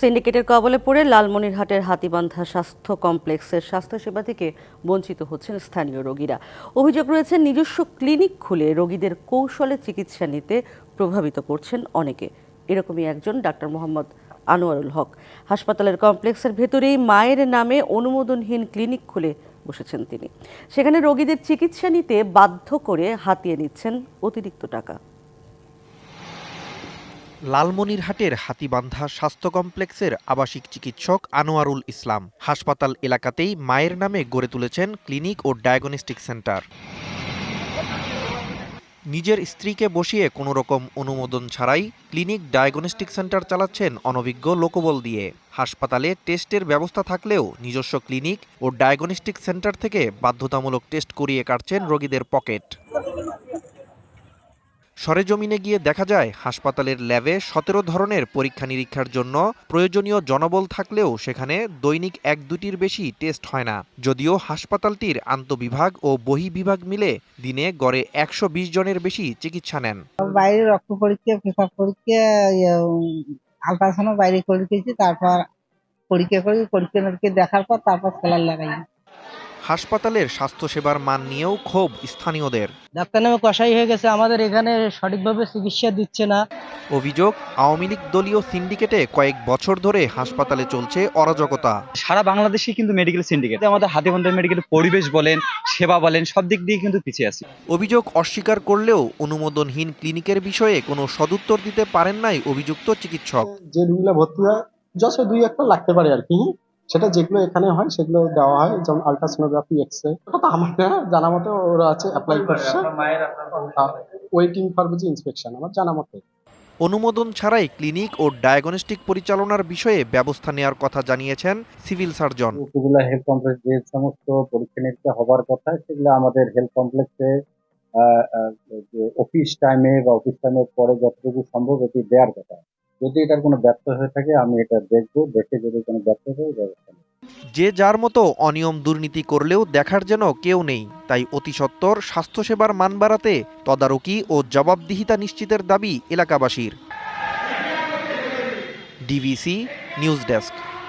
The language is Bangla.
সিন্ডিকেটের কবলে পড়ে লালমনিরহাটের হাতিবান্ধা স্বাস্থ্য কমপ্লেক্সের স্বাস্থ্যসেবা থেকে বঞ্চিত হচ্ছেন স্থানীয় রোগীরা। অভিযোগ রয়েছে, নিজস্ব ক্লিনিক খুলে রোগীদের কৌশলে চিকিৎসা নিতে প্রভাবিত করছেন অনেকে। এরকমই একজন ডাক্তার মোহাম্মদ আনোয়ারুল হক। হাসপাতালের কমপ্লেক্সের ভেতরেই মায়ের নামে অনুমোদনহীন ক্লিনিক খুলে বসেছেন তিনি। সেখানে রোগীদের চিকিৎসা নিতে বাধ্য করে হাতিয়ে নিচ্ছেন অতিরিক্ত টাকা। লালমনিরহাটের হাতিবান্ধা স্বাস্থ্য কমপ্লেক্সের আবাসিক চিকিৎসক আনোয়ারুল ইসলাম হাসপাতাল এলাকাতেই মায়ের নামে গড়ে তুলেছেন ক্লিনিক ও ডায়াগনস্টিক সেন্টার। নিজের স্ত্রীকে বসিয়ে কোনো রকম অনুমোদন ছাড়াই ক্লিনিক ডায়াগনস্টিক সেন্টার চালাচ্ছেন অনভিজ্ঞ লোকবল দিয়ে। হাসপাতালে টেস্টের ব্যবস্থা থাকলেও নিজস্ব ক্লিনিক ও ডায়াগনস্টিক সেন্টার থেকে বাধ্যতামূলক টেস্ট করিয়ে কাটছেন রোগীদের পকেট। সরেজমিনে গিয়ে দেখা যায়, হাসপাতালের ল্যাবে সতেরো ধরনের পরীক্ষা নিরীক্ষার জন্য প্রয়োজনীয় জনবল থাকলেও সেখানে দৈনিক এক দুটির বেশি টেস্ট হয় না। যদিও হাসপাতালটির আন্তবিভাগ ও বহিবিভাগ মিলে দিনে গড়ে একশো বিশ জনের বেশি চিকিৎসা নেন। বাইরে রক্ত পরীক্ষা পেশাব পরীক্ষা আলট্রাসাউন্ড বাইরে করে তারপর পরীক্ষা করি পরীক্ষা দেখার পর তারপর সেলার লাগাই। হাসপাতালের স্বাস্থ্যসেবার মান নিয়েও ক্ষোভ স্থানীয়দের। ডাক্তার নামে কষাই হয়ে গেছে আমাদের এখানে সঠিকভাবে চিকিৎসা দিচ্ছে না। অভিযোগ আওয়ামী লীগ দলীয় সিন্ডিকেটে কয়েক বছর ধরে হাসপাতালে চলছে অরাজকতা। সারা বাংলাদেশে কিন্তু মেডিকেল সিন্ডিকেট আমাদের হাতিবন্ধ মেডিকেল পরিবেশ বলেন সেবা বলেন সব দিক দিয়ে কিন্তু পিছিয়ে আছি। অভিযোগ অস্বীকার করলেও অনুমোদনহীন ক্লিনিকের বিষয়ে কোনো সদুত্তর দিতে পারেন নাই অভিযুক্ত চিকিৎসক। যে রুগীরা ভর্তি হয় যশো দুই একটা লাগতে পারে আর কি? সেটা যেগুলো এখানে হয় সেগুলো দেওয়া হয়। যেমন আলট্রাসোনোগ্রাফি এক্স রে তো আমার না জানা মতে ওরা আছে অ্যাপ্লাই করছে ওয়েটিং ফর বুঝি ইন্সপেকশন আমার জানা মতে। অনুমোদন ছাড়াই ক্লিনিক ও ডায়াগনস্টিক পরিচালনার বিষয়ে ব্যবস্থা নেওয়ার কথা জানিয়েছেন civil surgeon upazila health complex যে সমস্ত পরীক্ষা নিরীক্ষা হবার কথা সেগুলো আমাদের হেলথ কমপ্লেক্সে যে অফিস টাইমে বা অফিস টাইমের পরে যতটুকু সম্ভব এটি দেওয়ার কথা। যদি এটার কোনো ব্যর্থ হয়ে থাকে, আমি এটা দেখব, দেখে যদি কোনো ব্যর্থ হয়ে ব্যবস্থা যে যার মতো অনিয়ম দুর্নীতি করলেও দেখার যেন কেউ নেই, তাই অতি সত্বর স্বাস্থ্যসেবার মান বাড়াতে তদারকি ও জবাবদিহিতা নিশ্চিতের দাবি এলাকাবাসীর। DVC news desk.